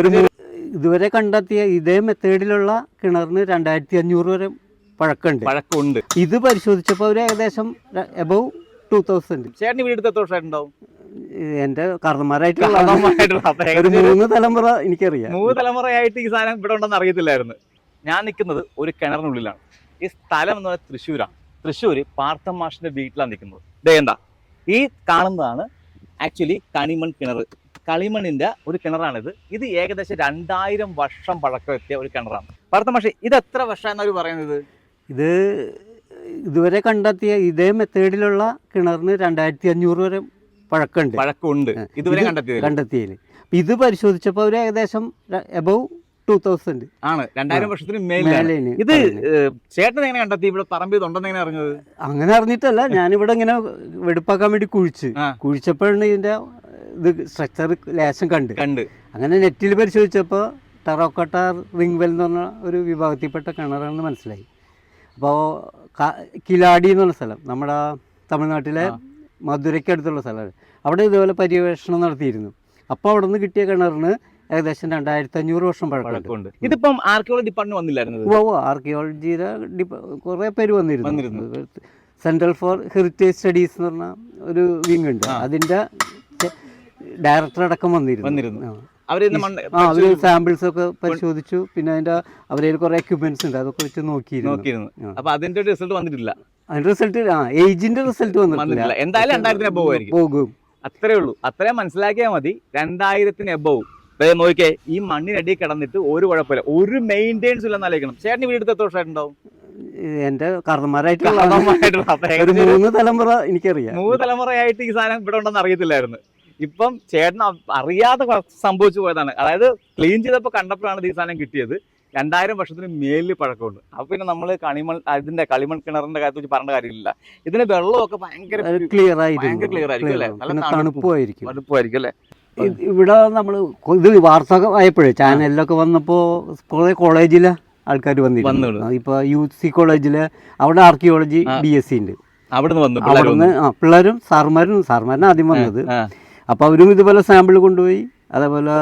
ഒരു ഇതുവരെ കണ്ടെത്തിയ ഇതേ മെത്തേഡിലുള്ള കിണറിന് രണ്ടായിരത്തി അഞ്ഞൂറ് വരെ പഴക്കമുണ്ട്. പഴക്കമുണ്ട്. ഇത് പരിശോധിച്ചപ്പോൾ ഒരു ഏകദേശം എബവ് ടൂ തൗസൻഡ് ചേട്ടൻ വീട് എത്ര വർഷമായിട്ടുണ്ടാവും? എന്റെ കർണന്മാരായിട്ടുള്ള ഒരു മൂന്ന് തലമുറ എനിക്കറിയാം. മൂന്ന് തലമുറയായിട്ട് ഈ സാധനം ഇവിടെ ഉണ്ടെന്ന് അറിയത്തില്ലായിരുന്നു. ഞാൻ നിൽക്കുന്നത് ഒരു കിണറിനുള്ളിലാണ്. ഈ സ്ഥലം എന്ന് പറയുന്നത് തൃശ്ശൂരാണ്. തൃശ്ശൂര് പാർത്ഥം മാഷിന്റെ വീട്ടിലാണ് നിൽക്കുന്നത്. എന്താ ഈ കാണുന്നതാണ് ആക്ച്വലി കണിമൺ കിണർ കളിമണ്ണിന്റെ ഒരു കിണറാണിത്. ഇത് ഏകദേശം രണ്ടായിരം വർഷം പഴക്കം എത്തിയ ഒരു കിണറാണ്. പറഞ്ഞ പക്ഷേ ഇത് എത്ര വർഷം എന്നവർ പറയുന്നത്? ഇത് ഇതുവരെ കണ്ടെത്തിയ ഇതേ മെത്തേഡിലുള്ള കിണറിന് രണ്ടായിരത്തി അഞ്ഞൂറ് വരെ പഴക്കമുണ്ട്. പഴക്കമുണ്ട്. ഇതുവരെ ഇത് കണ്ടെത്തിയത് കണ്ടെത്തിയതിൽ ഇത് പരിശോധിച്ചപ്പോൾ അവർ ഏകദേശം എബവ് ടൂ തൗസൻഡ് ആണ്. രണ്ടായിരം വർഷത്തിന് മേലാണ് ഇത് ചേട്ടൻ എങ്ങനെ കണ്ടെത്തി? ഇവിടെ പറമ്പ് എങ്ങനെ അറിഞ്ഞത്? അങ്ങനെ അറിഞ്ഞിട്ടല്ല. ഞാനിവിടെ ഇങ്ങനെ വെടുപ്പാക്കാൻ വേണ്ടി കുഴിച്ച്. കുഴിച്ചപ്പോഴാണ് ഇതിന്റെ ഇത് സ്ട്രക്ചർ ലേശം കണ്ട്. കണ്ട്. അങ്ങനെ നെറ്റിൽ പരിശോധിച്ചപ്പോൾ ടറോക്കട്ട റിംഗ് വെൽ എന്ന് പറഞ്ഞ ഒരു വിഭാഗത്തിൽപ്പെട്ട കിണറാണെന്ന് മനസ്സിലായി. അപ്പോൾ കിലാടി എന്ന് പറഞ്ഞ സ്ഥലം നമ്മുടെ തമിഴ്നാട്ടിലെ. മധുരയ്ക്ക് അടുത്തുള്ള സ്ഥലമാണ്. അവിടെ ഇതുപോലെ പര്യവേഷണം നടത്തിയിരുന്നു. അപ്പോൾ അവിടെ നിന്ന് കിട്ടിയ കിണറിന് ഏകദേശം രണ്ടായിരത്തി അഞ്ഞൂറ് വർഷം പഴക്കമുണ്ട്. ഇതിപ്പം ആർക്കിയോളജി ഡിപ്പാർട്ട്മെന്റ് വന്നില്ലായിരുന്നു ഓ ആർക്കിയോളജിയുടെ കുറേ പേര് വന്നിരുന്നു. സെൻട്രൽ ഫോർ ഹെറിറ്റേജ് സ്റ്റഡീസ് എന്ന് പറഞ്ഞ ഒരു വിങ് ഉണ്ട്. ആ. ഡയറക്ടർ അടക്കം വന്നിരുന്നു. വന്നിരുന്നു. അവർ സാമ്പിൾസ് ഒക്കെ പരിശോധിച്ചു. പിന്നെ അതിന്റെ അവരെ കുറെ എക്യുപ്മെന്റ്സ് ഉണ്ട്. അതൊക്കെ വെച്ച് നോക്കിയിരുന്നു. നോക്കിയിരുന്നു. അപ്പൊ അതിന്റെ റിസൾട്ട് വന്നിട്ടില്ല. അതിന്റെ റിസൾട്ട് ആ ഏജിന്റെ റിസൾട്ട് വന്നിട്ടില്ല. എന്തായാലും രണ്ടായിരത്തിന് എബവ് ആയിരിക്കും. പോകും. അത്രേ ഉള്ളൂ. അത്രയും മനസ്സിലാക്കിയാൽ മതി. രണ്ടായിരത്തിന് എബവ്. നോക്കിയേ ഈ മണ്ണിനടി കിടന്നിട്ട് ഒരു കുഴപ്പമില്ല. ഒരു മെയിന്റെയിൻസ് ഇല്ലെന്ന് ആലോചിക്കണം. ചേട്ടന് വീടെടുത്ത് എത്ര വർഷമായിട്ടുണ്ടാവും? എന്റെ കർണന്മാരായിട്ടുള്ള മൂന്ന് തലമുറ എനിക്കറിയാം. മൂന്ന് തലമുറയായിട്ട് ഈ സാധനം ഇവിടെ ഉണ്ടെന്ന് അറിയത്തില്ലായിരുന്നു. ഇപ്പം ചേട്ടൻ അറിയാതെ സംഭവിച്ചു പോയതാണ്. അതായത് ക്ലീൻ ചെയ്തപ്പോൾ കണ്ടപ്പോഴാണ് ഈ സാധനം കിട്ടിയത്. രണ്ടായിരം വർഷത്തിന് മേലിൽ പഴക്കമുണ്ട്. അപ്പൊ പിന്നെ നമ്മൾ കണിമൺ അതിന്റെ കളിമൺ കിണറിന്റെ കാര്യത്തിൽ പറഞ്ഞ കാര്യമില്ല. ഇതിന് വെള്ളമൊക്കെ ഭയങ്കര ക്ലിയർ ആയിരിക്കും അല്ലേ? നല്ല തണുപ്പായിരിക്കും അല്ലേ? ഇവിടെ നമ്മൾ ഇത് വാർത്ത ആയപ്പോഴേ ചാനലിലൊക്കെ വന്നപ്പോ കുറെ കോളേജിലെ ആൾക്കാർ വന്നിരുന്നു. ഇപ്പൊ യു സി കോളേജിൽ അവിടെ ആർക്കിയോളജി. ബി എസ് സി ഉണ്ട്. അവിടുന്ന് പിള്ളേരും സാർമാരും സാർമാരും ആദ്യം വന്നത്. അപ്പോൾ അവരും ഇതുപോലെ സാമ്പിൾ കൊണ്ടുപോയി. അതേപോലെ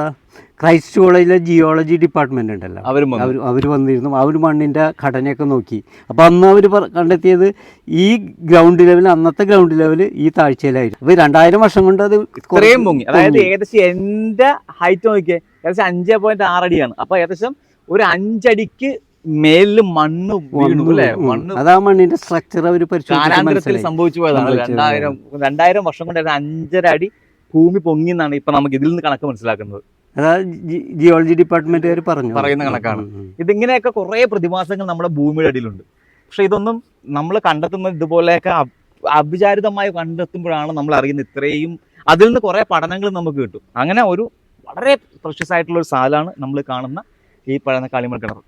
ക്രൈസ്റ്റ് കോളേജിലെ ജിയോളജി ഡിപ്പാർട്ട്മെന്റ് ഉണ്ടല്ലോ. അവർ അവർ വന്നിരുന്നു. അവർ മണ്ണിന്റെ ഘടനയൊക്കെ നോക്കി. അപ്പോൾ അന്ന് അവർ കണ്ടെത്തിയത് ഈ ഗ്രൗണ്ട് ലെവൽ അന്നത്തെ ഗ്രൗണ്ട് ലെവൽ ഈ താഴ്ചയിലായിരുന്നു. അപ്പോൾ രണ്ടായിരം വർഷം കൊണ്ട് അത് ഇത്രയും പൊങ്ങി. അതായത് ഏകദേശം എന്റെ ഹൈറ്റ് നോക്കിയാൽ ഏകദേശം അഞ്ച് പോയിന്റ് ആറടിയാണ് അപ്പോൾ ഏകദേശം ഒരു അഞ്ചടിക്ക് മേലിൽ മണ്ണ് വീണു അതാ മണ്ണിന്റെ സ്ട്രക്ചർ അവർ പരിശോധിച്ച് സംഭവിച്ചു പോയതാണ്. രണ്ടായിരം രണ്ടായിരം വർഷം കൊണ്ട് അഞ്ചര അടി ഭൂമി പൊങ്ങി എന്നാണ് ഇപ്പൊ നമുക്ക് ഇതിൽ നിന്ന് കണക്ക് മനസ്സിലാക്കുന്നത്. അതായത് ജിയോളജി ഡിപ്പാർട്ട്മെന്റുകാർ പറഞ്ഞു. പറയുന്ന കണക്കാണ്. ഇതിങ്ങനെയൊക്കെ കുറെ പ്രതിഭാസങ്ങൾ നമ്മുടെ ഭൂമിയുടെ അടിയിലുണ്ട്. പക്ഷെ ഇതൊന്നും നമ്മൾ കണ്ടെത്തുന്ന ഇതുപോലെയൊക്കെ അഭിചാരിതമായി അവിചാരിതമായി കണ്ടെത്തുമ്പോഴാണ് നമ്മൾ അറിയുന്നത് ഇത്രയും അതിൽ നിന്ന് കുറെ പഠനങ്ങൾ നമുക്ക് കിട്ടും. അങ്ങനെ ഒരു വളരെ പ്രഷ്യസ് ആയിട്ടുള്ള ഒരു സാധനമാണ് നമ്മൾ കാണുന്ന ഈ പഴയ കളിമൺ കിണർ.